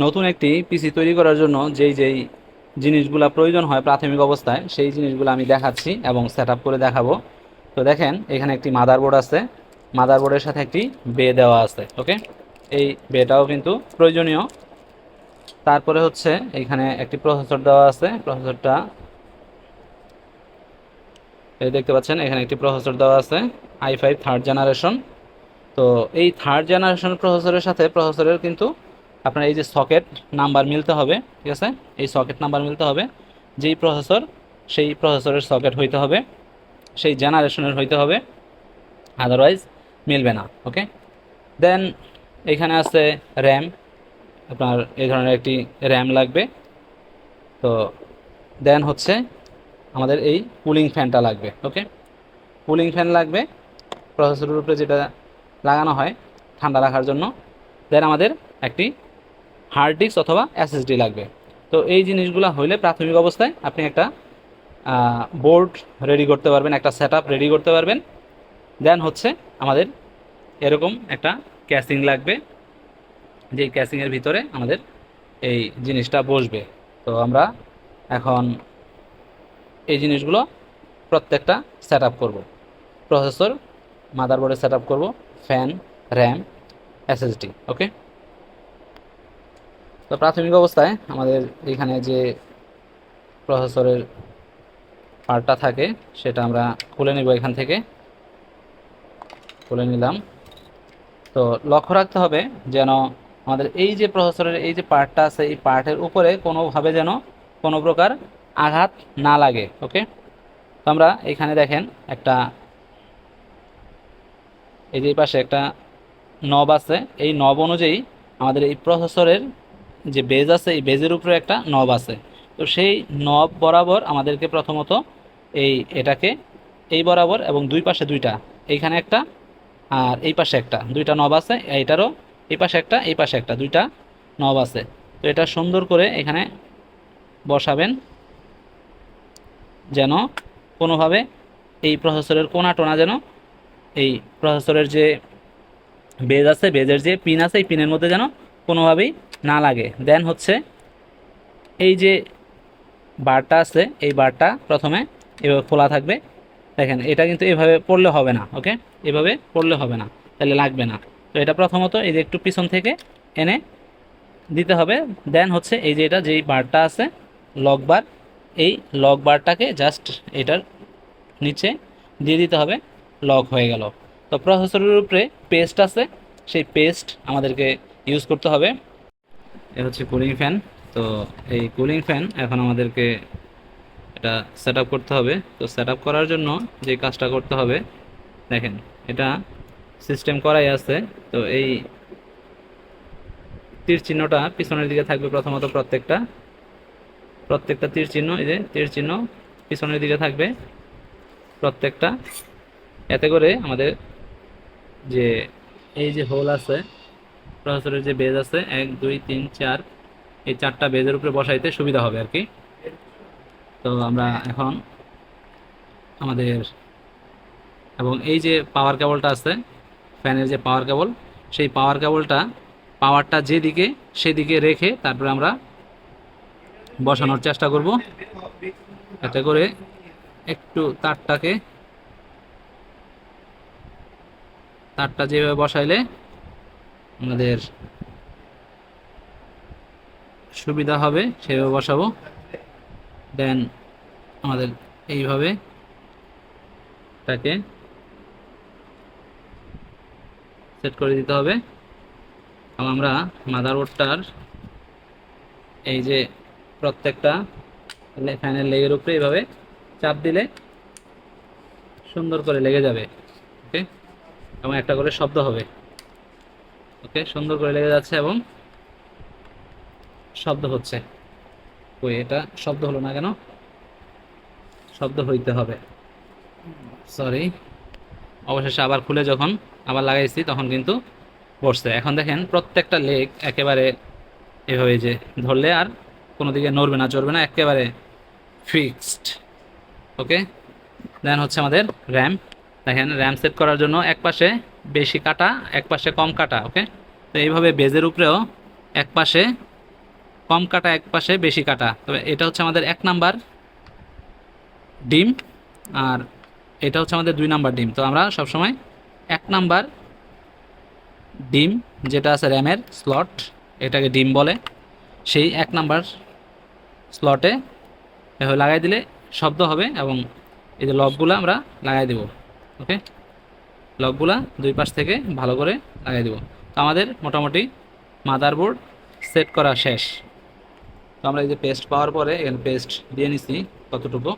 নতুন একটি পিসি তৈরি করার জন্য যেই যেই জিনিসগুলো প্রয়োজন হয় প্রাথমিক অবস্থায়, সেই জিনিসগুলো আমি দেখাচ্ছি এবং সেট করে দেখাবো। তো দেখেন, এখানে একটি মাদারবোর্ড আছে। মাদারবোর্ডের সাথে একটি বে দেওয়া আছে ওকে এই বেটাও কিন্তু প্রয়োজনীয়। তারপরে হচ্ছে এখানে একটি প্রসেসর দেওয়া আছে। প্রসেসরটা এই দেখতে পাচ্ছেন, এখানে একটি প্রসেসর দেওয়া আছে আই ফাইভ থার্ড জেনারেশন তো এই থার্ড জেনারেশন প্রসেসরের সাথে প্রসেসরের কিন্তু আপনার এই যে সকেট নাম্বার মিলতে হবে, ঠিক আছে? এই সকেট নাম্বার মিলতে হবে। যেই প্রসেসর সেই প্রসেসরের সকেট হইতে হবে। সেই জেনারেশনের হইতে হবে। আদারওয়াইজ মিলবে না ওকে দেন এখানে আছে র্যাম আপনার এই ধরনের একটি র্যাম লাগবে। তো দেন হচ্ছে আমাদের এই কুলিং ফ্যানটা লাগবে ওকে কুলিং ফ্যান লাগবে প্রসেসরের উপরে যেটা লাগানো হয় ঠান্ডা রাখার জন্য। দেন আমাদের একটি হার্ড ডিস্ক অথবা এসএসডি লাগবে। তো এই জিনিসগুলো হইলে প্রাথমিক অবস্থায় আপনি একটা বোর্ড রেডি করতে পারবেন, একটা সেট রেডি করতে পারবেন। দেন হচ্ছে আমাদের এরকম একটা ক্যাসিং লাগবে যে ক্যাসিংয়ের ভিতরে আমাদের এই জিনিসটা বসবে। তো আমরা এখন এই জিনিসগুলো প্রত্যেকটা সেট আপ করব। প্রসেসর মাদারবোর্ডে সেট আপ করব ফ্যান র্যাম এসএসডি ওকে তো প্রাথমিক অবস্থায় আমাদের এখানে যে প্রসেসরের পার্টটা থাকে, সেটা আমরা খুলে নিব এখান থেকে। খুলে নিলাম। তো লক্ষ্য রাখতে হবে যেন আমাদের এই যে প্রসেসরের এই যে পার্টটা আছে, এই পার্টের উপরে কোনোভাবে যেন কোনো প্রকার আঘাত না লাগে, ওকে? তো আমরা এখানে দেখেন একটা, এই যে পাশে একটা নব আছে। এই নব অনুযায়ী আমাদের এই প্রসেসরের যে বেজ আছে, এই বেজের উপরে একটা নব আছে। তো সেই নব বরাবর আমাদেরকে প্রথমত এই এটাকে, এই বরাবর এবং দুই পাশে দুইটা, এইখানে একটা আর এই পাশে একটা, দুইটা নব আছে, এইটারও এই পাশে একটা, এই পাশে একটা, দুইটা নব আছে। তো এটা সুন্দর করে এখানে বসাবেন, যেন কোনোভাবে এই প্রসেসরের কোনা টোনা যেন এই প্রসেসরের যে বেজ আছে, বেজের যে পিন আছে, এই পিনের মধ্যে যেন কোনোভাবেই না লাগে। দেন হচ্ছে এই যে বারটা আছে, এই বারটা প্রথমে এভাবে খোলা থাকবে। দেখেন, এটা কিন্তু এভাবে পড়লে হবে না ওকে এভাবে পড়লে হবে না, তাহলে লাগবে না। তো এটা প্রথমত এই যে একটু পিছন থেকে এনে দিতে হবে। দেন হচ্ছে এই যে এটা, যেই বারটা আছে লক বার এই লক বারটাকে জাস্ট এটার নিচে দিয়ে দিতে হবে লক হয়ে গেল। তো প্রসেসরের উপরে পেস্ট আছে, সেই পেস্ট আমাদেরকে ইউজ করতে হবে। এ হচ্ছে কুলিং ফ্যান তো এই কুলিং ফ্যান এখন আমাদেরকে এটা সেট করতে হবে। তো সেট করার জন্য যে কাজটা করতে হবে, দেখেন, এটা সিস্টেম করাই আছে। তো এই তীর চিহ্নটা পিছনের দিকে থাকবে প্রথমত প্রত্যেকটা। প্রত্যেকটা তীর চিহ্ন, এই যে তীর চিহ্ন পিছনের দিকে থাকবে প্রত্যেকটা। এতে করে আমাদের যে এই যে হোল আছে প্রসেসরের যে বেজ আছে, এক, দুই, তিন, চার, এই চারটা বেজের উপরে বসাইতে সুবিধা হবে আর কি। তো আমরা এখন আমাদের এবং এই যে পাওয়ার কেবলটা আছে ফ্যানের যে পাওয়ার কেবল সেই পাওয়ার কেবলটা পাওয়ারটা যেদিকে সেদিকে রেখে তারপরে আমরা বসানোর চেষ্টা করব। এতে করে একটু তারটাকে, তারটা যেভাবে বসাইলে আমাদের সুবিধা হবে, সেভাবে বসাবো। দেন আমাদের এইভাবে তাকে সেট করে দিতে হবে। আমরা মাদারবোর্ডটার এই যে প্রত্যেকটা ফ্যানের লেগের উপরে এইভাবে চাপ দিলে সুন্দর করে লেগে যাবে ওকে এবং একটা করে শব্দ হবে। ওকে, সুন্দর করে লেগে যাচ্ছে এবং শব্দ হচ্ছে। ওই এটা? শব্দ হলো না কেন? শব্দ হইতে হবে। সরি অবশেষে আবার খুলে যখন আবার লাগাইছি, তখন কিন্তু বসছে। এখন দেখেন প্রত্যেকটা লেগ একেবারে এভাবে যে ধরলে আর কোনো দিকে নড়বে না, চড়বে না, একেবারে ফিক্সড ওকে? দেন হচ্ছে আমাদের র্যাম দেখেন র্যাম সেট করার জন্য এক পাশে বেশি কাটা, এক পাশে কম কাটা ওকে তো এইভাবে বেজের উপরেও এক পাশে কম কাটা, এক পাশে বেশি কাটা। তবে এটা হচ্ছে আমাদের এক নাম্বার ডিম, আর এটা হচ্ছে আমাদের দুই নাম্বার ডিম। তো আমরা সবসময় এক নাম্বার ডিম যেটা আছে র্যামের স্লট এটাকে ডিম বলে, সেই এক নাম্বার স্লটে লাগাই দিলে শব্দ হবে এবং এই যে লকগুলো আমরা লাগাই দেব। ওকে? লকগুলা দুই পাশ থেকে ভালো করে লাগিয়ে দেবো। তো আমাদের মোটামুটি মাদারবোর্ড সেট করা শেষ। তো আমরা এই যে পেস্ট পাওয়ার পরে এখানে পেস্ট দিয়ে নিছি কতটুকু?